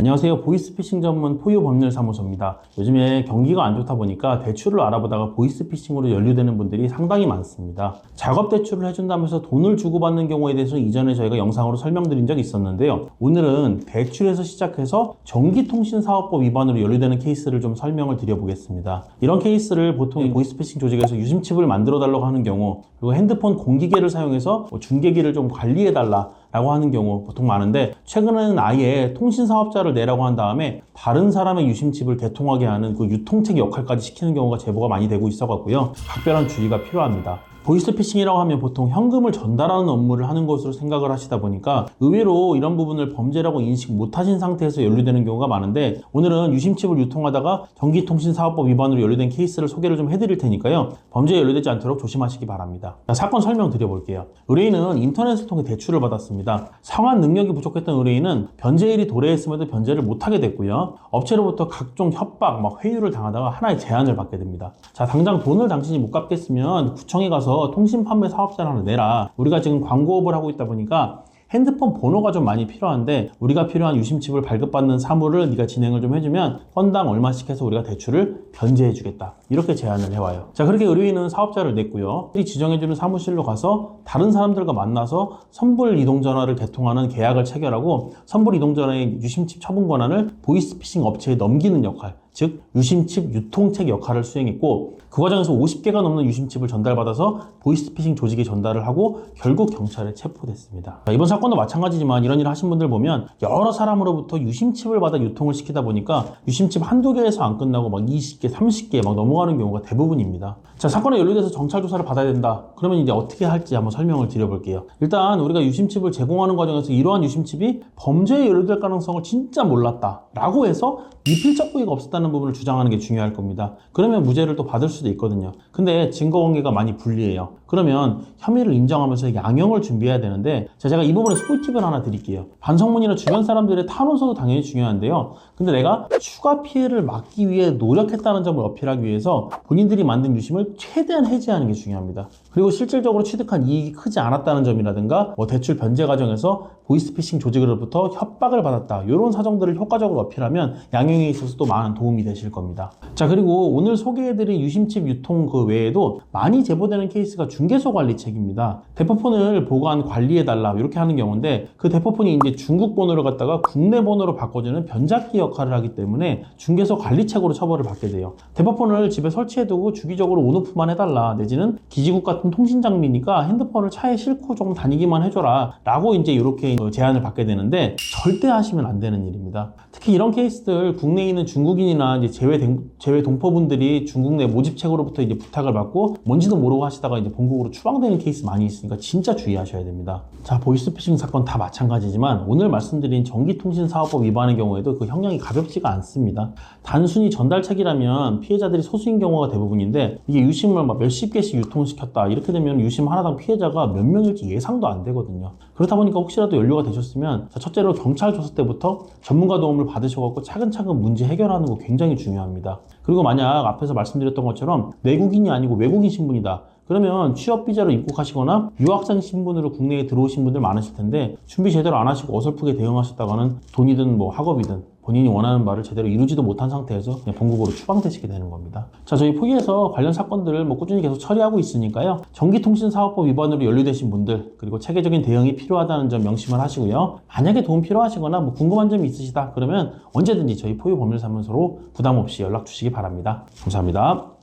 안녕하세요. 보이스피싱 전문 포유법률사무소입니다. 요즘에 경기가 안 좋다 보니까 대출을 알아보다가 보이스피싱으로 연루되는 분들이 상당히 많습니다. 작업 대출을 해준다면서 돈을 주고받는 경우에 대해서 이전에 저희가 영상으로 설명드린 적이 있었는데요. 오늘은 대출에서 시작해서 전기통신사업법 위반으로 연루되는 케이스를 좀 설명을 드려보겠습니다. 이런 케이스를 보통 이 보이스피싱 조직에서 유심칩을 만들어 달라고 하는 경우 그리고 핸드폰 공기계를 사용해서 뭐 중계기를 좀 관리해 달라 라고 하는 경우 보통 많은데 최근에는 아예 통신 사업자를 내라고 한 다음에 다른 사람의 유심칩을 개통하게 하는 그 유통책 역할까지 시키는 경우가 제보가 많이 되고 있어 갖고요. 각별한 주의가 필요합니다. 보이스피싱이라고 하면 보통 현금을 전달하는 업무를 하는 것으로 생각을 하시다 보니까 의외로 이런 부분을 범죄라고 인식 못하신 상태에서 연루되는 경우가 많은데 오늘은 유심칩을 유통하다가 전기통신사업법 위반으로 연루된 케이스를 소개를 좀 해드릴 테니까요. 범죄에 연루되지 않도록 조심하시기 바랍니다. 자, 사건 설명 드려볼게요. 의뢰인은 인터넷을 통해 대출을 받았습니다. 상환 능력이 부족했던 의뢰인은 변제일이 도래했음에도 변제를 못하게 됐고요. 업체로부터 각종 협박 막 회유를 당하다가 하나의 제안을 받게 됩니다. 자 당장 돈을 당신이 못 갚겠으면 구청에 가서 통신 판매 사업자를 하나 내라. 우리가 지금 광고업을 하고 있다 보니까 핸드폰 번호가 좀 많이 필요한데 우리가 필요한 유심칩을 발급받는 사무를 네가 진행을 좀 해주면 건당 얼마씩 해서 우리가 대출을 변제해 주겠다. 이렇게 제안을 해와요. 자 그렇게 의뢰 인은 사업자를 냈고요. 이 지정해주는 사무실로 가서 다른 사람들과 만나서 선불 이동 전화를 개통하는 계약을 체결하고 선불 이동 전화의 유심칩 처분 권한을 보이스피싱 업체에 넘기는 역할 즉 유심칩 유통책 역할을 수행했고 그 과정에서 50개가 넘는 유심칩을 전달받아서 보이스피싱 조직에 전달을 하고 결국 경찰에 체포됐습니다. 자, 이번 사건도 마찬가지지만 이런 일을 하신 분들 보면 여러 사람으로부터 유심칩을 받아 유통을 시키다 보니까 유심칩 한두 개에서 안 끝나고 막 20개, 30개 막 넘어가는 경우가 대부분입니다. 자, 사건에 연루돼서 정찰 조사를 받아야 된다. 그러면 이제 어떻게 할지 한번 설명을 드려볼게요. 일단 우리가 유심칩을 제공하는 과정에서 이러한 유심칩이 범죄에 연루될 가능성을 진짜 몰랐다. 라고 해서 미필적 부위가 없었다는 부분을 주장하는 게 중요할 겁니다. 그러면 무죄를 또 받을 수도 있거든요. 근데 증거 관계가 많이 불리해요. 그러면 혐의를 인정하면서 양형을 준비해야 되는데 자, 제가 이 부분에서 꿀팁을 하나 드릴게요. 반성문이나 주변 사람들의 탄원서도 당연히 중요한데요. 근데 내가 추가 피해를 막기 위해 노력했다는 점을 어필하기 위해서 본인들이 만든 유심을 최대한 해지하는 게 중요합니다. 그리고 실질적으로 취득한 이익이 크지 않았다는 점이라든가 뭐 대출 변제 과정에서 보이스피싱 조직으로부터 협박을 받았다. 이런 사정들을 효과적으로 어필하면 양형에 있어서 또 많은 도움이 되실 겁니다. 자 그리고 오늘 소개해드린 유심칩 유통 그 외에도 많이 제보되는 케이스가 중개소 관리책입니다. 대포폰을 보관 관리해달라 이렇게 하는 경우인데 그 대포폰이 이제 중국 번호를 갖다가 국내 번호로 바꿔주는 변작기 역할을 하기 때문에 중개소 관리책으로 처벌을 받게 돼요. 대포폰을 집에 설치해두고 주기적으로 온오프만 해달라 내지는 기지국 같은 통신 장비니까 핸드폰을 차에 싣고 조금 다니기만 해줘라 라고 이제 이렇게 제안을 받게 되는데 절대 하시면 안 되는 일입니다. 특히 이런 케이스들 국내에 있는 중국인이나 이제 제외 제외 동포분들이 중국 내 모집책으로부터 이제 부탁을 받고 뭔지도 모르고 하시다가 이제 본국으로 추방되는 케이스 많이 있으니까 진짜 주의하셔야 됩니다. 자 보이스피싱 사건 다 마찬가지지만 오늘 말씀드린 전기통신사업법 위반의 경우에도 그 형량이 가볍지가 않습니다. 단순히 전달책이라면 피해자들이 소수인 경우가 대부분인데 이게 유심을 막 몇십 개씩 유통시켰다 이렇게 되면 유심 하나당 피해자가 몇 명일지 예상도 안 되거든요. 그렇다 보니까 혹시라도 연루가 되셨으면 자, 첫째로 경찰 조사 때부터 전문가 도움을 받으셔갖고 차근차근 문제 해결하는 거 굉장히 중요합니다. 그리고 만약 앞에서 말씀드렸던 것처럼 내국인이 아니고 외국인 신분이다. 그러면 취업 비자로 입국하시거나 유학생 신분으로 국내에 들어오신 분들 많으실 텐데 준비 제대로 안 하시고 어설프게 대응하셨다가는 돈이든 뭐 학업이든 본인이 원하는 바를 제대로 이루지도 못한 상태에서 그냥 본국으로 추방되시게 되는 겁니다. 자, 저희 포기에서 관련 사건들을 뭐 꾸준히 계속 처리하고 있으니까요. 전기통신사업법 위반으로 연루되신 분들 그리고 체계적인 대응이 필요하다는 점 명심을 하시고요. 만약에 도움 필요하시거나 뭐 궁금한 점이 있으시다 그러면 언제든지 저희 포유 법률사무소로 부담 없이 연락 주시기 바랍니다. 감사합니다.